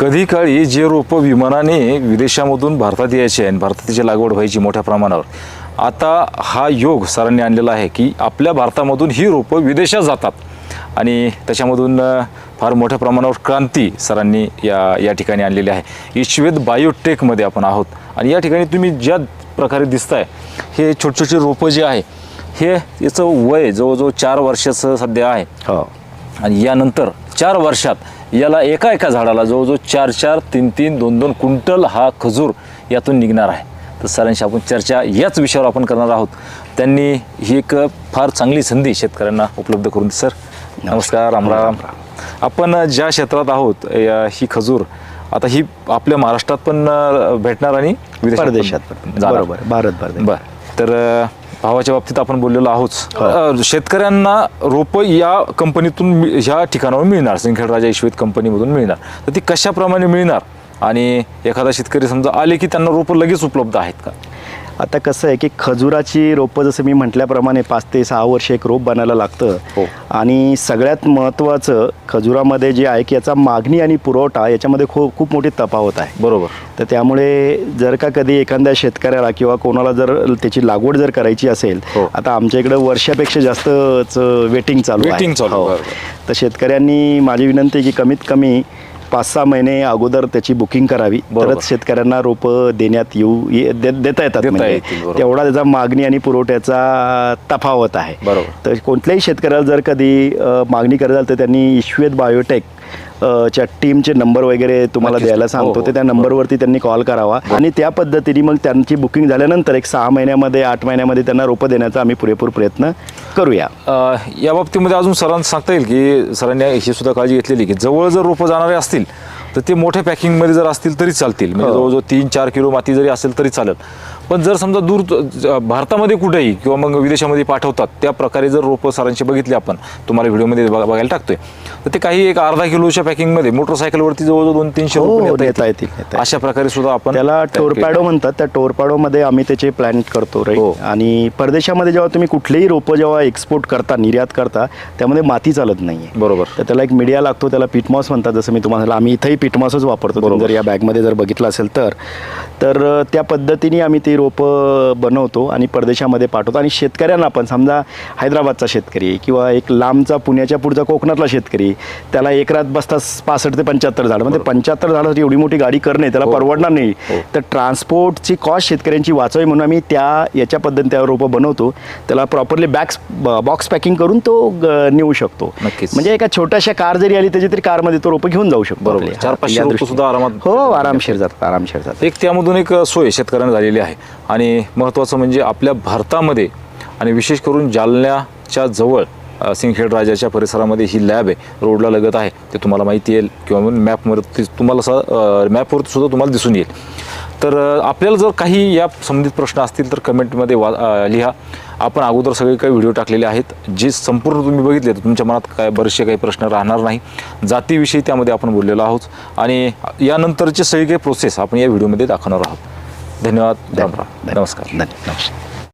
कधी काळी जे रोपं विमानाने विदेशामधून भारतात यायचे आणि भारतात त्याची लागवड व्हायची मोठ्या प्रमाणावर आता हा योग सरांनी आणलेला आहे की आपल्या भारतामधून ही रोपं विदेशात जातात. आणि त्याच्यामधून फार मोठ्या प्रमाणावर क्रांती सरांनी या या ठिकाणी आणलेली आहे. ईश्वेद बायोटेकमध्ये आपण आहोत आणि या ठिकाणी तुम्ही ज्या प्रकारे दिसताय हे छोटे छोटे रोपं जे आहे हे याचं वय जवळजवळ चार वर्षाचं सध्या आहे. हो. आणि यानंतर चार वर्षात याला एका एका झाडाला जवळजवळ चार चार तीन तीन दोन दोन क्विंटल हा खजूर यातून निघणार आहे तर सरांशी आपण चर्चा याच विषयावर आपण करणार आहोत त्यांनी ही एक फार चांगली संधी शेतकऱ्यांना उपलब्ध करून. सर नमस्कार राम राम आपण ज्या क्षेत्रात आहोत या- ही खजूर आता ही आपल्या महाराष्ट्रात पण अ, भेटणार आणि विदेशात पण परदेशात पण. जाणार. बरोबर, भारत परदेश. बर तर अ, भावाच्या बाबतीत आपण बोललेलो आहोत. अ, शेतकऱ्यांना रोपं या कंपनीतून मि- ह्या ठिकाणावर मिळणार. सिंदखेड राजा कंपनीमधून मिळणार. तर ती कशाप्रमाणे मिळणार? आणि एखादा शेतकरी समजा आले की त्यांना रोपं लगेच उपलब्ध आहेत का? आता कसं आहे की खजुराची रोपं जसं मी म्हटल्याप्रमाणे पाच ते सहा वर्ष एक रोप बनायला हो. लागतं आणि सगळ्यात महत्त्वाचं खजुरामध्ये जे आहे की याचा मागणी आणि पुरवठा याच्यामध्ये खूप खूप मोठी तफावत आहे बरोबर तर त्यामुळे जर का कधी एखाद्या शेतकऱ्याला किंवा कोणाला जर त्याची लागवड जर करायची असेल हो. आता आमच्या इकडे वर्षापेक्षा जास्तच वेटिंग चालू आहे हो. तर शेतकऱ्यांनी माझी विनंती आहे की कमीत कमी पाच सहा महिने अगोदर त्याची बुकिंग करावी. तरच शेतकऱ्यांना रोपं देण्यात येऊ दे- देता येतात म्हणजे. तेवढा त्याचा मागणी आणि पुरवठ्याचा तफावत आहे बरोबर. तर कोणत्याही शेतकऱ्याला जर कधी मागणी करायला तर त्यांनी ईश्वेत बायोटेक च्या टीमचे नंबर वगैरे तुम्हाला. द्यायला हो, सांगतो हो. ते त्या नंबरवरती त्यांनी कॉल करावा आणि त्या पद्धतीने मग त्यांची बुकिंग झाल्यानंतर एक सहा महिन्यामध्ये आठ महिन्यामध्ये त्यांना रोपं देण्याचा आम्ही पुरेपूर प्रयत्न करूया या बाबतीमध्ये अजून सरांना सांगता येईल की सरांनी ही सुद्धा काळजी घेतलेली की जवळ जर रोपं जाणारे असतील तर ते मोठ्या पॅकिंगमध्ये जर असतील तरी चालतील म्हणजे हो. जवळजवळ तीन चार किलो माती जरी असेल तरी चालेल पण जर समजा दूर भारतामध्ये कुठेही किंवा मग विदेशामध्ये पाठवतात त्या प्रकारे जर रोपं सरांची बघितली आपण तुम्हाला व्हिडिओमध्ये बघा- बघायला टाकतोय तर ते काही एक अर्धा किलोच्या पॅकिंगमध्ये मोटरसायकलवरती जवळजवळ दोन तीनशे हो, रुपये नेता येतील, अशा प्रकारे सुद्धा आपण त्याला. टोरपॅडो म्हणतात त्या टोरपॅडोमध्ये आम्ही त्याचे प्लॅन करतो हो. राईट आणि परदेशामध्ये जेव्हा तुम्ही कुठलेही रोपं जेव्हा एक्सपोर्ट करता निर्यात करता त्यामध्ये माती चालत नाही बरोबर तर त्याला एक मीडिया लागतो त्याला पिटमॉस म्हणतात जसं मी तुम्हाला. आम्ही इथंही पिटमॉसच वापरतो जर या बॅगमध्ये जर बघितलं असेल तर त्या पद्धतीने आम्ही ती रोपं बनवतो आणि परदेशामध्ये पाठवतो. आणि शेतकऱ्यांना पण समजा हैदराबादचा शेतकरी किंवा एक लांबचा पुण्याच्या पुढचा कोकणातला शेतकरी त्याला एक रात बसता पासष्ट ते पंच्याहत्तर झाडं. म्हणजे पंच्याहत्तर झाडासाठी एवढी मोठी गाडी करणे त्याला हो. परवडणार नाही. तर ट्रान्सपोर्टची कॉस्ट शेतकऱ्यांची वाचावी म्हणून आम्ही त्या याच्या पद्धतीने त्या रोपं बनवतो. त्याला प्रॉपरली बॅग्स बॉक्स पॅकिंग करून तो नेऊ शकतो. नक्कीच. म्हणजे एका छोट्याशा कार जरी आली त्याची तरी कारमध्ये तो रोपं घेऊन जाऊ शकतो बरोबर. चार हा, पाचशे. सुद्धा आरामात- हो आरामशीर जातात आरामशीर जातात. एक त्यामधून एक सोय शेतकऱ्यांना झालेली आहे. आणि महत्त्वाचं म्हणजे आपल्या भारतामध्ये आणि विशेष करून जालन्याच्या जवळ अ, राजाच्या परिसरामध्ये ही लॅब आहे. रोडला लगत आहे. ते तुम्हाला माहिती येईल किंवा मग मॅपमध्ये तुम्हाला सा मॅपवरती सुद्धा तुम्हाला दिसून येईल. तर आपल्याला जर काही या संबंधित प्रश्न असतील तर कमेंटमध्ये वा लिहा. आपण अगोदर सगळे काही व्हिडिओ टाकलेले आहेत. जे संपूर्ण तुम्ही बघितले तर तुमच्या मनात काय बरेचसे काही प्रश्न राहणार नाही. जातीविषयी त्यामध्ये आपण बोललेलो आहोत. आणि यानंतरचे सगळे काही प्रोसेस आपण या व्हिडिओमध्ये दाखवणार आहोत. धन्यवाद. राम राम नमस्कार. धन्यवाद. नमस्कार.